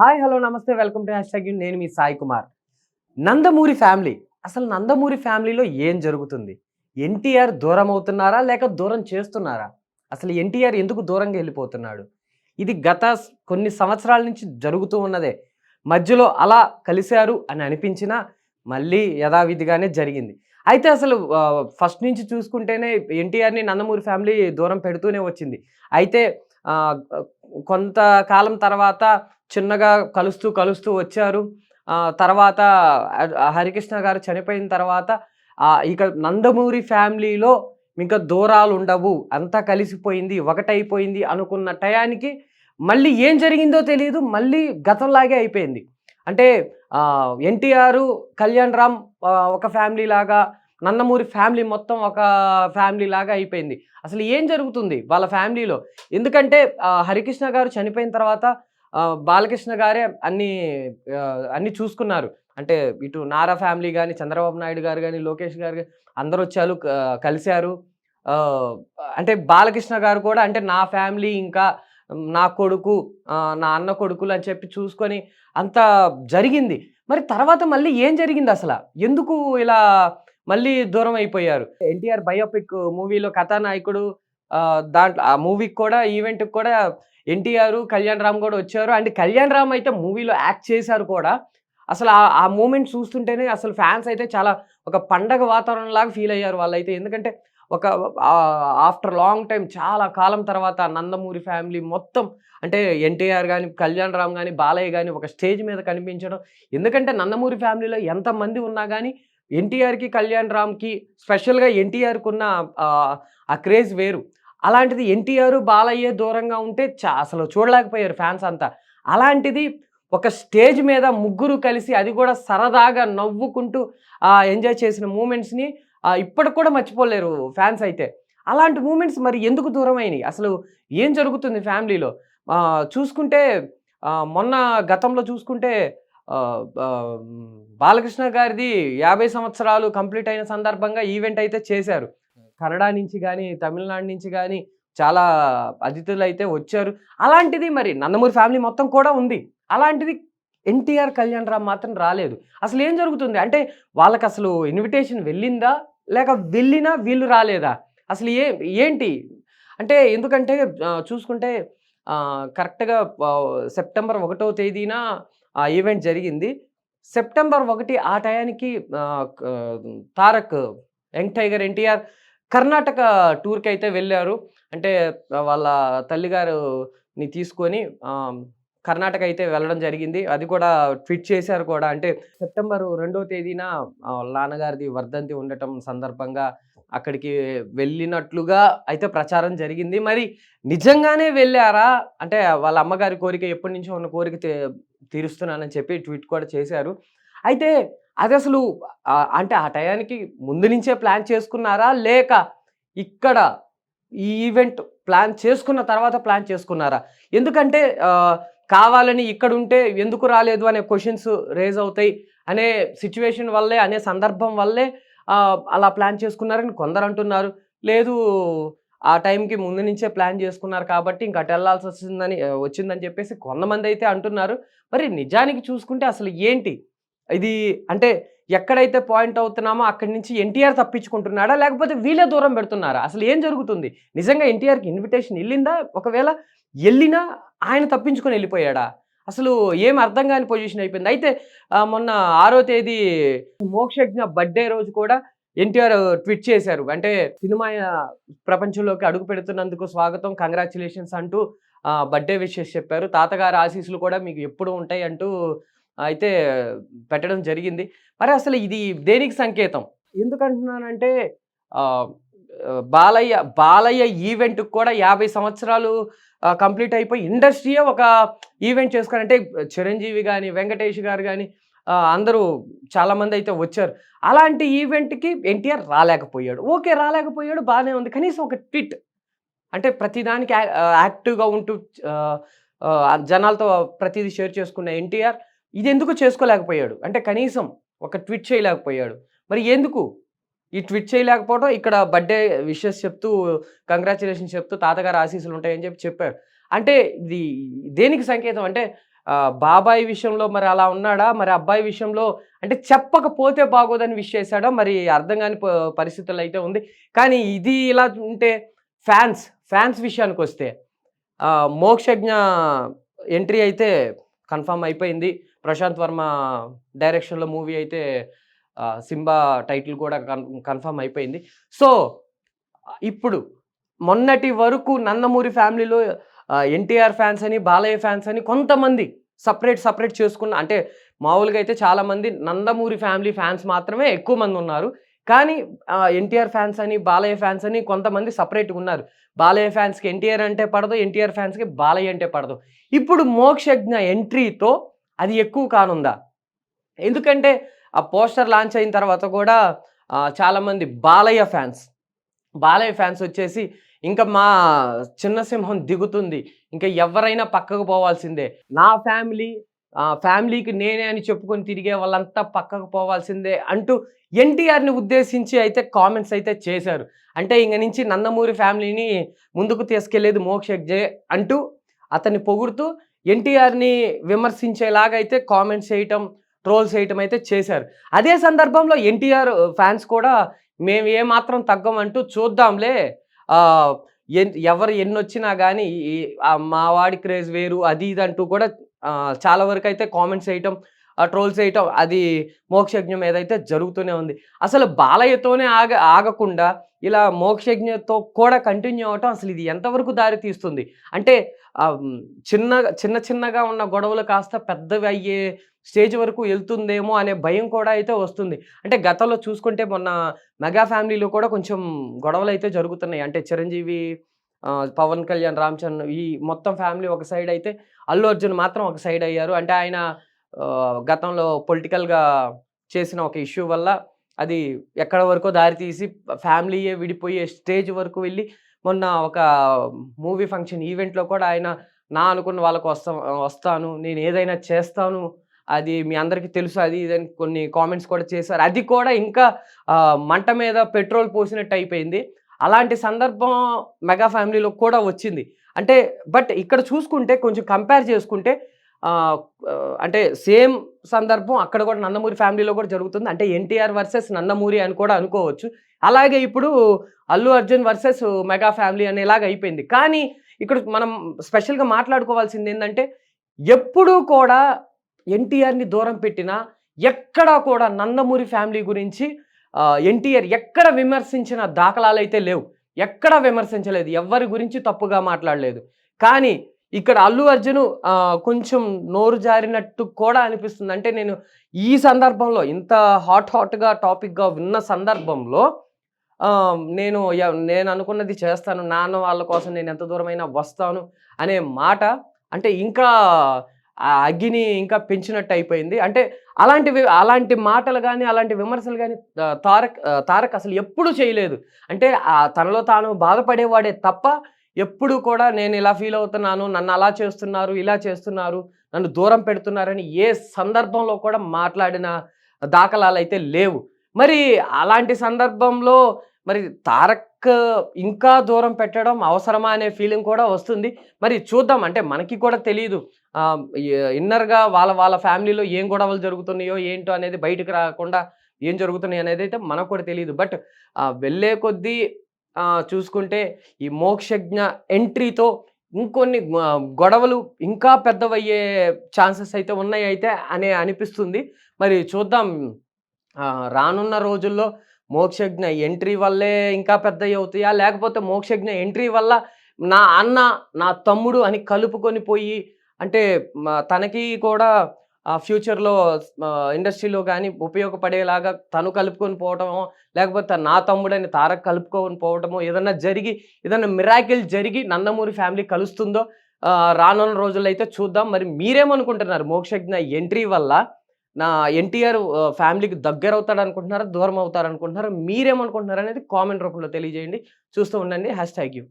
Hi hello namaste welcome to hash నేను మీ Sai Kumar. Nandamuri family. అసలు నందమూరి ఫ్యామిలీలో ఏం జరుగుతుంది? ఎన్టీఆర్ దూరం అవుతున్నారా లేక దూరం చేస్తున్నారా? అసలు ఎన్టీఆర్ ఎందుకు దూరంగా వెళ్ళిపోతున్నాడు? ఇది గత కొన్ని సంవత్సరాల నుంచి జరుగుతూ ఉన్నదే. మధ్యలో అలా కలిశారు అని అనిపించినా మళ్ళీ యథావిధిగానే జరిగింది. అయితే అసలు ఫస్ట్ నుంచి చూసుకుంటేనే ఎన్టీఆర్ని నందమూరి ఫ్యామిలీ దూరం పెడుతూనే వచ్చింది. అయితే కొంతకాలం తర్వాత చిన్నగా కలుస్తూ కలుస్తూ వచ్చారు. తర్వాత హరికృష్ణ గారు చనిపోయిన తర్వాత ఇక నందమూరి ఫ్యామిలీలో ఇంకా దూరాలు ఉండవు అంతా కలిసిపోయింది ఒకటైపోయింది అనుకున్న టయానికి మళ్ళీ ఏం జరిగిందో తెలియదు మళ్ళీ గతంలాగే అయిపోయింది. అంటే ఎన్టీఆర్ కళ్యాణ్ రామ్ ఒక ఫ్యామిలీ లాగా నందమూరి ఫ్యామిలీ మొత్తం ఒక ఫ్యామిలీ లాగా అయిపోయింది. అసలు ఏం జరుగుతుంది వాళ్ళ ఫ్యామిలీలో? ఎందుకంటే హరికృష్ణ గారు చనిపోయిన తర్వాత బాలకృష్ణ గారే అన్ని అన్ని చూసుకున్నారు. అంటే ఇటు నారా ఫ్యామిలీ కానీ చంద్రబాబు నాయుడు గారు కానీ లోకేష్ గారు అందరు అందరూ వచ్చారు కలిశారు. అంటే బాలకృష్ణ గారు కూడా అంటే నా ఫ్యామిలీ ఇంకా నా కొడుకు నా అన్న కొడుకులు అని చెప్పి చూసుకొని అంత జరిగింది. మరి తర్వాత మళ్ళీ ఏం జరిగింది అసలు? ఎందుకు ఇలా మళ్ళీ దూరం అయిపోయారు? ఎన్టీఆర్ బయోపిక్ మూవీలో కథానాయకుడు దాంట్లో ఆ మూవీకి కూడా ఈవెంట్కి కూడా ఎన్టీఆర్ కళ్యాణ్ రామ్ కూడా వచ్చారు. అండ్ కళ్యాణ్ రామ్ అయితే మూవీలో యాక్ట్ చేశారు కూడా. అసలు ఆ ఆ మూమెంట్ చూస్తుంటేనే అసలు ఫ్యాన్స్ అయితే చాలా ఒక పండగ వాతావరణం లాగా ఫీల్ అయ్యారు వాళ్ళైతే. ఎందుకంటే ఒక ఆఫ్టర్ లాంగ్ టైం చాలా కాలం తర్వాత నందమూరి ఫ్యామిలీ మొత్తం అంటే ఎన్టీఆర్ కానీ కళ్యాణ్ రామ్ కానీ బాలయ్య కానీ ఒక స్టేజ్ మీద కనిపించడం. ఎందుకంటే నందమూరి ఫ్యామిలీలో ఎంతమంది ఉన్నా కానీ ఎన్టీఆర్కి కళ్యాణ్ రామ్కి స్పెషల్గా ఎన్టీఆర్కి ఉన్న ఆ క్రేజ్ వేరు. అలాంటిది ఎన్టీఆర్ బాలయ్య దూరంగా ఉంటే చా అసలు చూడలేకపోయారు ఫ్యాన్స్ అంతా. అలాంటిది ఒక స్టేజ్ మీద ముగ్గురు కలిసి అది కూడా సరదాగా నవ్వుకుంటూ ఎంజాయ్ చేసిన మూమెంట్స్ని ఇప్పటికి కూడా మర్చిపోలేరు ఫ్యాన్స్ అయితే. అలాంటి మూమెంట్స్ మరి ఎందుకు దూరం అయినాయి అసలు ఏం జరుగుతుంది ఫ్యామిలీలో? చూసుకుంటే మొన్న గతంలో చూసుకుంటే బాలకృష్ణ గారిది యాభై సంవత్సరాలు కంప్లీట్ అయిన సందర్భంగా ఈవెంట్ అయితే చేశారు. కన్నడ నుంచి కానీ తమిళనాడు నుంచి కానీ చాలా అతిథులు అయితే వచ్చారు. అలాంటిది మరి నందమూరి ఫ్యామిలీ మొత్తం కూడా ఉంది. అలాంటిది ఎన్టీఆర్ కళ్యాణ్ రామ్ మాత్రం రాలేదు. అసలు ఏం జరుగుతుంది అంటే వాళ్ళకి అసలు ఇన్విటేషన్ వెళ్ళిందా? లేక వెళ్ళినా వీళ్ళు రాలేదా? అసలు ఏ ఏంటి? అంటే ఎందుకంటే చూసుకుంటే కరెక్ట్గా సెప్టెంబర్ ఒకటో తేదీన ఆ ఈవెంట్ జరిగింది. సెప్టెంబర్ ఒకటి ఆ టయానికి తారక్ యంగ్ టైగర్ ఎన్టీఆర్ కర్ణాటక టూర్కి అయితే వెళ్ళారు. అంటే వాళ్ళ తల్లిగారుని తీసుకొని కర్ణాటక అయితే వెళ్ళడం జరిగింది. అది కూడా ట్వీట్ చేశారు కూడా. అంటే సెప్టెంబర్ రెండో తేదీన నాన్నగారిది వర్ధంతి ఉండటం సందర్భంగా అక్కడికి వెళ్ళినట్లుగా అయితే ప్రచారం జరిగింది. మరి నిజంగానే వెళ్ళారా? అంటే వాళ్ళ అమ్మగారి కోరిక ఎప్పటి నుంచో ఉన్న కోరిక తీ- తీరుస్తున్నానని చెప్పి ట్వీట్ కూడా చేశారు. అయితే అది అసలు అంటే ఆ టయానికి ముందు నుంచే ప్లాన్ చేసుకున్నారా? లేక ఇక్కడ ఈ ఈవెంట్ ప్లాన్ చేసుకున్న తర్వాత ప్లాన్ చేసుకున్నారా? ఎందుకంటే కావాలని ఇక్కడ ఉంటే ఎందుకు రాలేదు అనే క్వశ్చన్స్ రేజ్ అవుతాయి అనే సిచ్యువేషన్ వల్లే అనే సందర్భం వల్లే అలా ప్లాన్ చేసుకున్నారని కొందరు అంటున్నారు. లేదు ఆ టైంకి ముందు నుంచే ప్లాన్ చేసుకున్నారు కాబట్టి ఇంకా అటు వెళ్ళాల్సి వచ్చిందని వచ్చిందని చెప్పేసి కొంతమంది అయితే అంటున్నారు. మరి నిజానికి చూసుకుంటే అసలు ఏంటి? ఇది అంటే ఎక్కడైతే పాయింట్ అవుతున్నామో అక్కడి నుంచి ఎన్టీఆర్ తప్పించుకుంటున్నాడా? లేకపోతే వీళ్ళే దూరం పెడుతున్నారా? అసలు ఏం జరుగుతుంది? నిజంగా ఎన్టీఆర్కి ఇన్విటేషన్ వెళ్ళిందా? ఒకవేళ వెళ్ళినా ఆయన తప్పించుకొని వెళ్ళిపోయాడా? అసలు ఏం అర్థం కాని పొజిషన్ అయిపోయింది. అయితే మొన్న ఆరో తేదీ మోక్షజ్ఞ బర్త్డే రోజు కూడా ఎన్టీఆర్ ట్వీట్ చేశారు. అంటే సినిమా ప్రపంచంలోకి అడుగు పెడుతున్నందుకు స్వాగతం కంగ్రాచులేషన్స్ అంటూ బర్త్డే విషెస్ చెప్పారు. తాతగారు ఆశీస్సులు కూడా మీకు ఎప్పుడు ఉంటాయి అంటూ అయితే పెట్టడం జరిగింది. మరి అసలు ఇది దేనికి సంకేతం? ఎందుకంటున్నానంటే బాలయ్య బాలయ్య ఈవెంట్కి కూడా యాభై సంవత్సరాలు కంప్లీట్ అయిపోయి ఇండస్ట్రీయే ఒక ఈవెంట్ చేసుకోవాలంటే చిరంజీవి కానీ వెంకటేష్ గారు కానీ అందరూ చాలామంది అయితే వచ్చారు. అలాంటి ఈవెంట్కి ఎన్టీఆర్ రాలేకపోయాడు. ఓకే రాలేకపోయాడు బాగానే ఉంది. కనీసం ఒక ట్విట్ అంటే ప్రతిదానికి యాక్టివ్గా ఉంటూ జనాలతో ప్రతిదీ షేర్ చేసుకున్న ఎన్టీఆర్ ఇది ఎందుకు చేసుకోలేకపోయాడు? అంటే కనీసం ఒక ట్వీట్ చేయలేకపోయాడు. మరి ఎందుకు? ఈ ట్వీట్ చేయలేకపోవడం ఇక్కడ బర్త్డే విషెస్ చెప్తూ కంగ్రాచులేషన్ చెప్తూ తాతగారు ఆశీస్సులు ఉంటాయని చెప్పి చెప్పారు అంటే ఇది దేనికి సంకేతం? అంటే బాబాయ్ విషయంలో మరి అలా ఉన్నాడా? మరి అబ్బాయి విషయంలో అంటే చెప్పకపోతే బాగోదని విష్ చేశాడా? మరి అర్థం కాని పరిస్థితులు అయితే ఉంది. కానీ ఇది ఇలా ఉంటే ఫ్యాన్స్ ఫ్యాన్స్ విషయానికి వస్తే మోక్షజ్ఞ ఎంట్రీ అయితే కన్ఫర్మ్ అయిపోయింది. ప్రశాంత్ వర్మ డైరెక్షన్లో మూవీ అయితే సింబా టైటిల్ కూడా కన్ కన్ఫర్మ్ అయిపోయింది. సో ఇప్పుడు మొన్నటి వరకు నందమూరి ఫ్యామిలీలో ఎన్టీఆర్ ఫ్యాన్స్ అని బాలయ్య ఫ్యాన్స్ అని కొంతమంది సపరేట్ సపరేట్ చేసుకున్న అంటే మామూలుగా అయితే చాలామంది నందమూరి ఫ్యామిలీ ఫ్యాన్స్ మాత్రమే ఎక్కువ మంది ఉన్నారు. కానీ ఎన్టీఆర్ ఫ్యాన్స్ అని బాలయ్య ఫ్యాన్స్ అని కొంతమంది సపరేట్గా ఉన్నారు. బాలయ్య ఫ్యాన్స్కి ఎన్టీఆర్ అంటే పడదు ఎన్టీఆర్ ఫ్యాన్స్కి బాలయ్య అంటే పడదు. ఇప్పుడు మోక్షజ్ఞ ఎంట్రీతో అది ఎక్కువ కానుందా? ఎందుకంటే ఆ పోస్టర్ లాంచ్ అయిన తర్వాత కూడా చాలామంది బాలయ్య ఫ్యాన్స్ బాలయ్య ఫ్యాన్స్ వచ్చేసి ఇంకా మా చిన్న సింహం దిగుతుంది ఇంకా ఎవరైనా పక్కకు పోవాల్సిందే. నా ఫ్యామిలీ ఫ్యామిలీకి నేనే అని చెప్పుకొని తిరిగే వాళ్ళంతా పక్కకు పోవాల్సిందే అంటూ ఎన్టీఆర్ని ఉద్దేశించి అయితే కామెంట్స్ అయితే చేశారు. అంటే ఇంక నుంచి నందమూరి ఫ్యామిలీని ముందుకు తీసుకెళ్ళేది మోక్షజ్ఞే అంటూ అతన్ని పొగుడుతూ ఎన్టీఆర్ని విమర్శించేలాగా అయితే కామెంట్స్ చేయటం ట్రోల్స్ చేయటం అయితే చేశారు. అదే సందర్భంలో ఎన్టీఆర్ ఫ్యాన్స్ కూడా మేము ఏమాత్రం తగ్గమంటూ చూద్దాంలే ఎన్- ఎవరు ఎన్ని వచ్చినా కానీ మా వాడి క్రేజ్ వేరు అది ఇది అంటూ కూడా చాలా వరకు అయితే కామెంట్స్ చేయటం ట్రోల్స్ చేయటం అది మోక్షజ్ఞం ఏదైతే జరుగుతూనే ఉంది. అసలు బాలయ్యతోనే ఆగ ఆగకుండా ఇలా మోక్షజ్ఞతో కూడా కంటిన్యూ అవటం అసలు ఇది ఎంతవరకు దారి తీస్తుంది అంటే చిన్న చిన్న చిన్నగా ఉన్న గొడవలు కాస్త పెద్దవి అయ్యే స్టేజ్ వరకు వెళ్తుందేమో అనే భయం కూడా అయితే వస్తుంది. అంటే గతంలో చూసుకుంటే మొన్న మెగా ఫ్యామిలీలో కూడా కొంచెం గొడవలు అయితే జరుగుతున్నాయి. అంటే చిరంజీవి పవన్ కళ్యాణ్ రామ్ చరణ్ ఈ మొత్తం ఫ్యామిలీ ఒక సైడ్ అయితే అల్లు అర్జున్ మాత్రం ఒక సైడ్ అయ్యారు. అంటే ఆయన గతంలో పొలిటికల్గా చేసిన ఒక ఇష్యూ వల్ల అది ఎక్కడ వరకు దారి తీసి ఫ్యామిలీయే విడిపోయే స్టేజ్ వరకు వెళ్ళి మొన్న ఒక మూవీ ఫంక్షన్ ఈవెంట్లో కూడా ఆయన నా అనుకున్న వాళ్ళకు వస్తా వస్తాను నేను ఏదైనా చేస్తాను అది మీ అందరికీ తెలుసు అది ఇదని కొన్ని కామెంట్స్ కూడా చేశారు. అది కూడా ఇంకా మంట మీద పెట్రోల్ పోసినట్టు అయిపోయింది. అలాంటి సందర్భం మెగా ఫ్యామిలీలో కూడా వచ్చింది. అంటే బట్ ఇక్కడ చూసుకుంటే కొంచెం కంపేర్ చేసుకుంటే అంటే సేమ్ సందర్భం అక్కడ కూడా నందమూరి ఫ్యామిలీలో కూడా జరుగుతుంది. అంటే ఎన్టీఆర్ వర్సెస్ నందమూరి అని కూడా అనుకోవచ్చు. అలాగే ఇప్పుడు Allu Arjun versus mega family అనేలాగా అయిపోయింది. కానీ ఇక్కడ మనం స్పెషల్గా మాట్లాడుకోవాల్సింది ఏంటంటే ఎప్పుడూ కూడా ఎన్టీఆర్ని దూరం పెట్టినా ఎక్కడా కూడా నందమూరి ఫ్యామిలీ గురించి ఎన్టీఆర్ ఎక్కడ విమర్శించిన దాఖలాలు అయితే లేవు. ఎక్కడ విమర్శించలేదు. ఎవరి గురించి తప్పుగా మాట్లాడలేదు. కానీ ఇక్కడ అల్లు అర్జున్ కొంచెం నోరు జారినట్టు కూడా అనిపిస్తుంది. అంటే నేను ఈ సందర్భంలో ఇంత హాట్ హాట్గా టాపిక్గా ఉన్న సందర్భంలో నేను నేను అనుకున్నది చేస్తాను. నాన్న వాళ్ళ కోసం నేను ఎంత దూరమైనా వస్తాను అనే మాట అంటే ఇంకా అగ్గిని ఇంకా పెంచినట్టు అయిపోయింది. అంటే అలాంటి అలాంటి మాటలు కానీ అలాంటి విమర్శలు కానీ తారక్ తారక్ అసలు ఎప్పుడూ చేయలేదు. అంటే తనలో తాను బాధపడేవాడే తప్ప ఎప్పుడు కూడా నేను ఇలా ఫీల్ అవుతున్నాను నన్ను అలా చేస్తున్నారు ఇలా చేస్తున్నారు నన్ను దూరం పెడుతున్నారని ఏ సందర్భంలో కూడా మాట్లాడిన దాఖలాలు అయితే లేవు. మరి అలాంటి సందర్భంలో మరి తారక్ ఇంకా దూరం పెట్టడం అవసరమా అనే ఫీలింగ్ కూడా వస్తుంది. మరి చూద్దాం అంటే మనకి కూడా తెలియదు ఇన్నర్గా వాళ్ళ వాళ్ళ ఫ్యామిలీలో ఏం గొడవలు జరుగుతున్నాయో ఏంటో అనేది బయటకు రాకుండా ఏం జరుగుతున్నాయి అనేది అయితే మనకు కూడా తెలియదు బట్ వెళ్ళే కొద్దీ చూసుకుంటే ఈ మోక్షజ్ఞ ఎంట్రీతో ఇంకొన్ని గొడవలు ఇంకా పెద్దవయ్యే ఛాన్సెస్ అయితే ఉన్నాయి అయితే అనే అనిపిస్తుంది. మరి చూద్దాం. రానున్న రోజుల్లో మోక్షజ్ఞ ఎంట్రీ వల్లే ఇంకా పెద్దవి అవుతాయా? లేకపోతే మోక్షజ్ఞ ఎంట్రీ వల్ల నా అన్న నా తమ్ముడు అని కలుపుకొని పోయి అంటే తనకి కూడా ఫ్యూచర్లో ఇండస్ట్రీలో కానీ ఉపయోగపడేలాగా తను కలుపుకొని పోవటమో లేకపోతే నా తమ్ముడని తారక్ కలుపుకొని పోవటమో ఏదన్నా జరిగి ఏదన్నా మిరాకిల్ జరిగి నందమూరి ఫ్యామిలీ కలుస్తుందో రానున్న రోజుల్లో అయితే చూద్దాం. మరి మీరేమనుకుంటున్నారు? మోక్షజ్ఞ ఎంట్రీ వల్ల నా ఎన్టీఆర్ ఫ్యామిలీకి దగ్గర అవుతాడు అనుకుంటున్నారా దూరం అవుతారు అనుకుంటున్నారా మీరేమనుకుంటున్నారు అనేది కామెంట్ రూపంలో తెలియజేయండి. చూస్తూ ఉండండి. Hashtag you.